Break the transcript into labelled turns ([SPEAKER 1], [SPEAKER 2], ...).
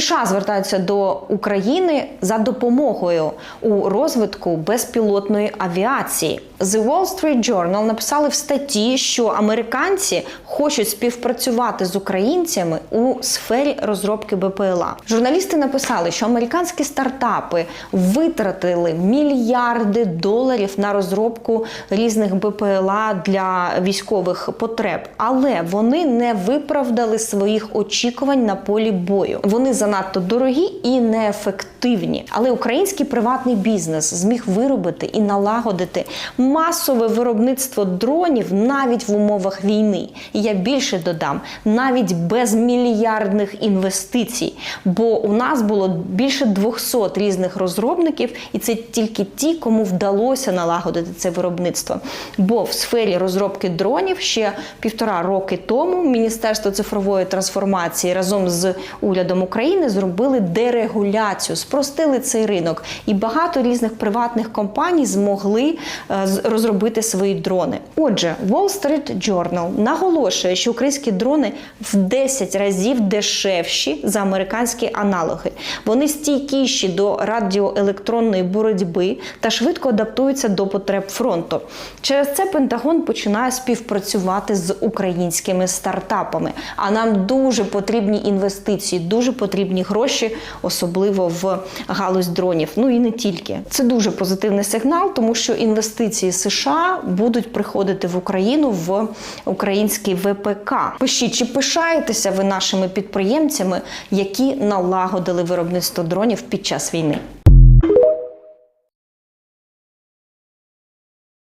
[SPEAKER 1] США звертаються до України за допомогою у розвитку безпілотної авіації. The Wall Street Journal написали в статті, що американці хочуть співпрацювати з українцями у сфері розробки БПЛА. Журналісти написали, що американські стартапи витратили мільярди доларів на розробку різних БПЛА для військових потреб, але вони не виправдали своїх очікувань на полі бою. Вони занадто дорогі і неефективні. Але український приватний бізнес зміг виробити і налагодити масове виробництво дронів навіть в умовах війни. І я більше додам, навіть без мільярдних інвестицій. Бо у нас було більше 200 різних розробників, і це тільки ті, кому вдалося налагодити це виробництво. Бо в сфері розробки дронів ще півтора роки тому Міністерство цифрової трансформації разом з урядом України зробили дерегуляцію, спростили цей ринок, і багато різних приватних компаній змогли е, розробити свої дрони. Отже, Wall Street Journal наголошує, що українські дрони в 10 разів дешевші за американські аналоги. Вони стійкіші до радіоелектронної боротьби та швидко адаптуються до потреб фронту. Через це Пентагон починає співпрацювати з українськими стартапами. А нам дуже потрібні інвестиції, дуже потрібні гроші, особливо в галузь дронів. Ну і не тільки. Це дуже позитивний сигнал, тому що інвестиції США будуть приходити в Україну в український ВПК. Пишіть, чи пишаєтеся ви нашими підприємцями, які налагодили виробництво дронів під час війни?